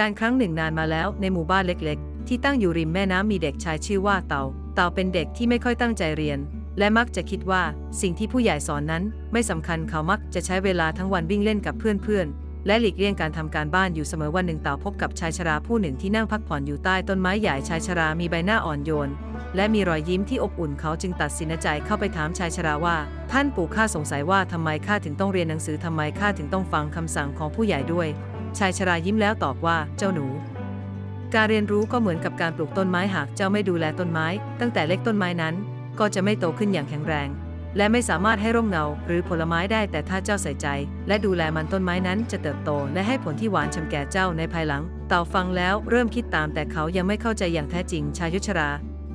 การครั้งหนึ่งนานมาแล้วในหมู่บ้านเล็กๆ ที่ตั้งอยู่ริมแม่น้ำมีเด็กชายชื่อว่าเต่า เต่าเป็นเด็กที่ไม่ค่อยตั้งใจเรียน และมักจะคิดว่าสิ่งที่ผู้ใหญ่สอนนั้น ไม่สำคัญเขามักจะใช้เวลาทั้งวันวิ่งเล่นกับเพื่อนๆ และหลีกเลี่ยงการทำการบ้านอยู่เสมอวันหนึ่งเต่าพบกับชายชราผู้หนึ่งที่นั่งพักผ่อนอยู่ใต้ต้นไม้ใหญ่ชายชรามีใบหน้าอ่อนโยน และมีรอยยิ้มที่อบอุ่นเขาจึงตัดสินใจเข้าไปถามชายชราว่า ท่านปู่ข้าสงสัยว่าทำไมข้าถึงต้องเรียนหนังสือทำไมข้าถึงต้องฟังคำสั่งของผู้ใหญ่ด้วย ชายชรายิ้มแล้วตอบว่าเจ้าหนู การเรียนรู้ก็เหมือนกับการปลูกต้นไม้หากเจ้าไม่ดูแลต้นไม้ ตั้งแต่เล็กต้นไม้นั้น ก็จะไม่โตขึ้นอย่างแข็งแรง และไม่สามารถให้ร่มเงาหรือผลไม้ได้แต่ถ้าเจ้าใส่ใจ และดูแลมันต้นไม้นั้นจะเติบโต และให้ผลที่หวานฉ่ำแก่เจ้าในภายหลัง เต่าฟังแล้วเริ่มคิดตามแต่เขายังไม่เข้าใจอย่างแท้จริงชายยุชรา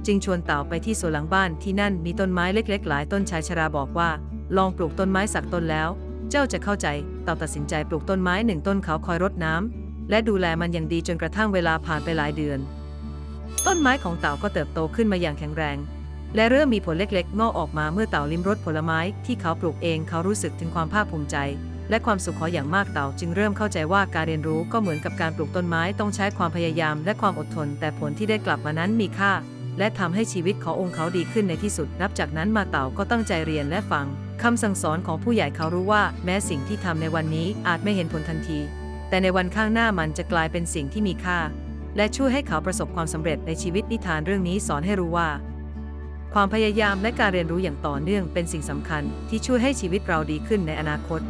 จึงชวนเต่าไปที่สวนหลังบ้านที่นั่นมีต้นไม้เล็ก ๆ หลายต้นชายชราบอกว่า ลองปลูกต้นไม้สักต้นแล้ว เจ้าจะเข้าใจเต่าตัดสินใจปลูกต้นไม้หนึ่งต้นเขาคอยรดน้ำและดูแลมันอย่างดีจนกระทั่งเวลาผ่านไปหลายเดือน ต้นไม้ของเต่าก็เติบโตขึ้นมาอย่างแข็งแรง และเริ่มมีผลเล็กๆงอกออกมาเมื่อเต่าลิ้มรสผลไม้ที่เขาปลูกเองเขารู้สึกถึงความภาคภูมิใจ และความสุขขออย่างมากเต่าจึงเริ่มเข้าใจว่าการเรียนรู้ก็เหมือนกับการปลูกต้นไม้ต้องใช้ความพยายามและความอดทน แต่ผลที่ได้กลับมานั้นมีค่าและทำให้ชีวิตขององค์เขาดีขึ้นในที่สุด นับจากนั้นมาเต่าก็ตั้งใจเรียนและฟัง คำสั่งสอนของผู้ใหญ่เขารู้ว่าแม้สิ่งที่ทำในวันนี้อาจไม่เห็นผลทันที แต่ในวันข้างหน้ามันจะกลายเป็นสิ่งที่มีค่า และช่วยให้เขาประสบความสำเร็จในชีวิตนิทานเรื่องนี้สอนให้รู้ว่า ความพยายามและการเรียนรู้อย่างต่อเนื่องเป็นสิ่งสำคัญที่ช่วยให้ชีวิตเราดีขึ้นในอนาคต